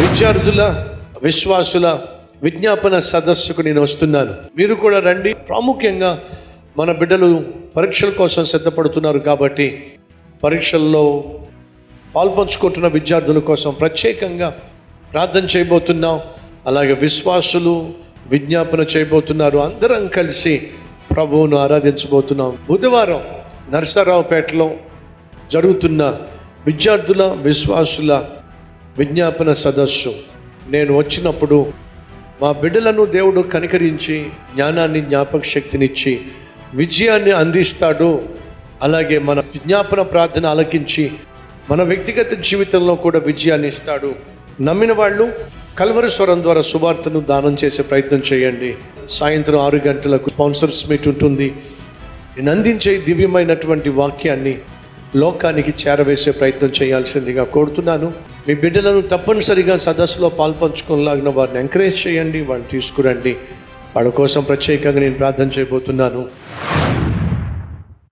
విద్యార్థుల విశ్వాసుల విజ్ఞాపన సదస్సుకు నేను వస్తున్నాను. మీరు కూడా రండి. ప్రాముఖ్యంగా మన బిడ్డలు పరీక్షల కోసం సిద్ధపడుతున్నారు కాబట్టి పరీక్షల్లో పాల్పంచుకుంటున్న విద్యార్థుల కోసం ప్రత్యేకంగా ప్రార్థన చేయబోతున్నాం. అలాగే విశ్వాసులు విజ్ఞాపన చేయబోతున్నారు. అందరం కలిసి ప్రభువును ఆరాధించబోతున్నాం. బుధవారం నర్సారావుపేటలో జరుగుతున్న విద్యార్థుల విశ్వాసుల విజ్ఞాపన సదస్సు. నేను వచ్చినప్పుడు మా బిడ్డలను దేవుడు కనికరించి జ్ఞానాన్ని జ్ఞాపక శక్తినిచ్చి విజయాన్ని అందిస్తాడు. అలాగే మన విజ్ఞాపన ప్రార్థన ఆలకించి మన వ్యక్తిగత జీవితంలో కూడా విజయాన్ని ఇస్తాడు. నమ్మిన వాళ్ళు కల్వరి స్వరం ద్వారా సువార్తను దానం చేసే ప్రయత్నం చేయండి. సాయంత్రం ఆరు గంటలకు స్పాన్సర్స్ మీట్ ఉంటుంది. నేను అందించే దివ్యమైనటువంటి వాక్యాన్ని లోకానికి చేరవేసే ప్రయత్నం చేయాల్సిందిగా కోరుతున్నాను. మీ బిడ్డలను తప్పనిసరిగా సదస్సులో పాల్పంచుకోలాగిన వారిని ఎంకరేజ్ చేయండి వాళ్ళు తీసుకురండి. వాళ్ళ కోసం ప్రత్యేకంగా నేను ప్రార్థన చేయబోతున్నాను.